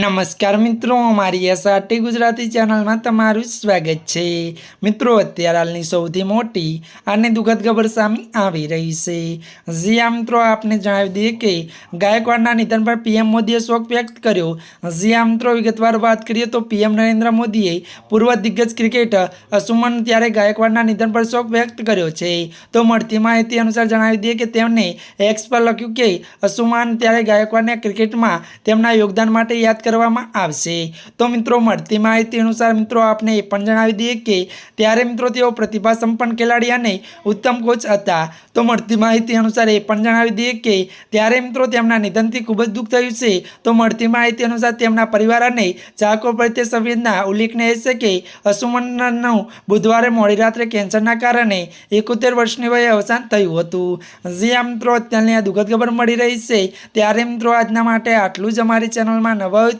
નમસ્કાર મિત્રો અમારી એસઆરટી ગુજરાતી ચેનલમાં તમારું સ્વાગત છે. મિત્રો, અત્યારે હાલની સૌથી મોટી અને દુઃખદ ખબર સામે આવી રહી છે. જ્યાં મિત્રો, આપને જણાવી દઈએ કે ગાયકવાડના નિધન પર પીએમ મોદીએ શોક વ્યક્ત કર્યો. જ્યાં મિત્રો, વિગતવાર વાત કરીએ તો પીએમ નરેન્દ્ર મોદીએ પૂર્વ દિગ્ગજ ક્રિકેટર અસુમન ત્યારે ગાયકવાડના નિધન પર શોક વ્યક્ત કર્યો છે. તો મળતી માહિતી અનુસાર જણાવી દઈએ કે તેમણે એક્સ પર લખ્યું કે અસુમાન ત્યારે ગાયકવાડને ક્રિકેટમાં તેમના યોગદાન માટે યાદ કરવામાં આવશે. તો મિત્રો, મળતી માહિતી અનુસાર મિત્રો, આપને એ પણ જણાવી દઈએ કે ત્યારે મિત્રો તેઓ પ્રતિભા સંપન્ન ખેલાડી અને ઉત્તમ કોચ હતા. તો મળતી માહિતી અનુસાર એ પણ જણાવી દઈએ કે ત્યારે મિત્રો તેમના નિધનથી ખૂબ જ દુઃખ થયું છે. તો મળતી માહિતી અનુસાર તેમના પરિવાર અને ચાહકો પ્રત્યે સંવેદના ઉલ્લેખનીય છે કે અસુમનનું બુધવારે મોડી રાત્રે કેન્સરના કારણે એકોતેર વર્ષની વયે અવસાન થયું હતું. જે આ મિત્રો, અત્યારની આ દુઃખદ ખબર મળી રહી છે. ત્યારે મિત્રો, આજના માટે આટલું જ અમારી ચેનલમાં નવા હોય